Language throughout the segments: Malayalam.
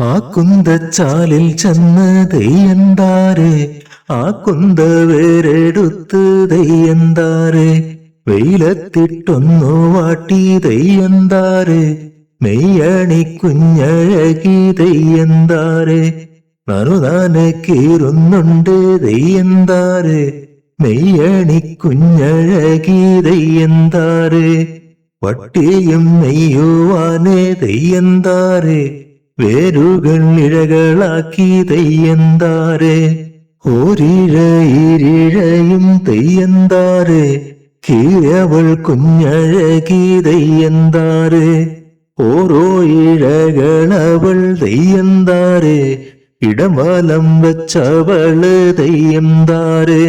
ആ കുന്തച്ചാലിൽ ചെന്ന് തെയ്യന്താരെ? ആ കുന്ത വേരെടുത്ത് തെയ്യന്താരെ? വെയിലത്തിട്ടൊന്നു വാട്ടി തെയ്യന്താരെ? മെയ്യണി കുഞ്ഞഴകി തെയ്യന്താരെ? നനുതാനെ കീറുന്നുണ്ട് തെയ്യന്താരെ? മെയ്യണി കുഞ്ഞഴകി തെയ്യന്താരെ? വട്ടിയും നെയ്യുവാനെ തെയ്യന്താരെ? വേരുകൾ ഇഴകളാക്കി തെയ്യന്താരെ? ഓരിഴ ഇരിഴയും തെയ്യന്താരെ? കീഴവൾ കുഞ്ഞഴകി തെയ്യന്താരെ? ഓരോ ഇഴകളവൾ തെയ്യന്താരെ? ഇടമാലം വെച്ചവൾ തെയ്യന്താരെ?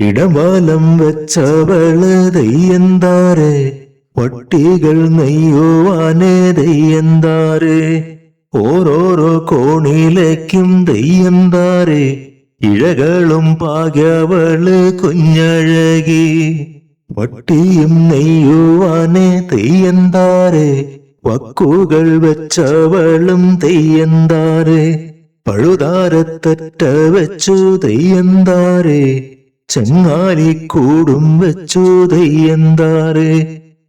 ഇടമാലം വെച്ചവൾ തെയ്യന്താരെ? പട്ടികൾ നെയ്യുവാനേ തെയ്യന്താരെ? ഓരോരോ കോണിലേക്കും തെയ്യന്താരെ ഇഴകളും പാകവൾ കുഞ്ഞഴകി. പട്ടിയും തെയ്യം തെയ്യന്താരെ വക്കുകൾ വെച്ചവളും തെയ്യന്താരെ പഴുതാരത്തറ്റ വെച്ചു തെയ്യന്താരെ ചെങ്ങാലിക്കൂടും വെച്ചു തെയ്യന്താരെ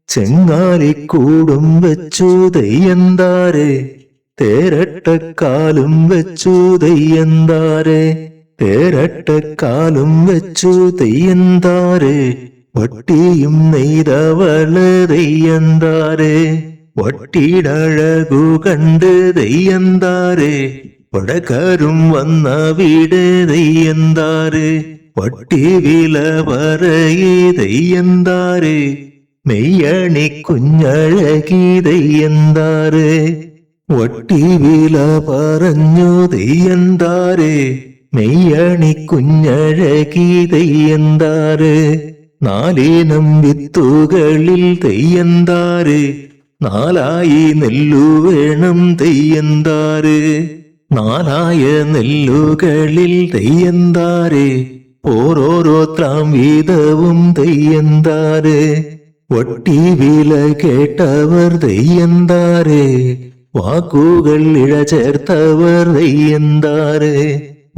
ചെങ്ങാലിക്കൂടും വെച്ചു തെയ്യന്താരെ. തേരട്ടക്കാലും വെച്ചു തെയ്യന്താരെ? തേരട്ടക്കാലും വെച്ചു തെയ്യന്താരെ? വട്ടിയും നെയ്തവൾ തെയ്യന്താരെ? വട്ടിയിടഴകു കണ്ട് തെയ്യന്താരെ? പടക്കാരും വന്ന വീട് തെയ്യന്താരെ? വട്ടി വില പറയേ തെയ്യന്താരെ? മെയ്യണി കുഞ്ഞഴകി തെയ്യന്താരെ? വട്ടി വില പറഞ്ഞു തെയ്യന്താരെ? മെയ്യണി കുഞ്ഞഴകി തെയ്യന്താരെ? നാലിനം വിത്തുകളിൽ തെയ്യന്താര്? നാലായി നെല്ലു വേണം തെയ്യന്താര്? നാലായ നെല്ലുകളിൽ തെയ്യന്താര്? ഓരോരോ ത്രാം വീതവും തെയ്യന്താര്? വട്ടി വില കേട്ടവർ തെയ്യന്താരെ? വാക്കുകൾ ഇഴ ചേർത്തവർ തെയ്യന്താരെ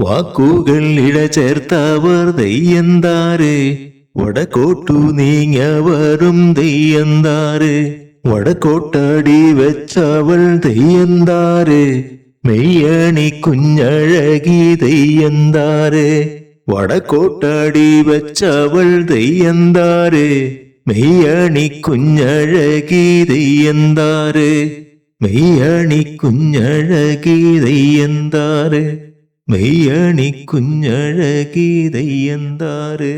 വാക്കുകൾ ഇഴ ചേർത്തവർ തെയ്യന്താരെ വടക്കോട്ടു നീങ്ങവരും തെയ്യന്താരെ വടക്കോട്ടടി വെച്ചവൾ തെയ്യന്താരെ മെയ്യണി കുഞ്ഞഴകി തെയ്യന്താരെ വടക്കോട്ടടി വെച്ചവൾ തെയ്യന്താരെ മെയ്യണി കുഞ്ഞഴകി തെയ്യന്താരെ മെയ്യണി കുഞ്ഞഴകി തെയ്യന്താരെ മെയ്യണി കുഞ്ഞഴകി തെയ്യന്താരെ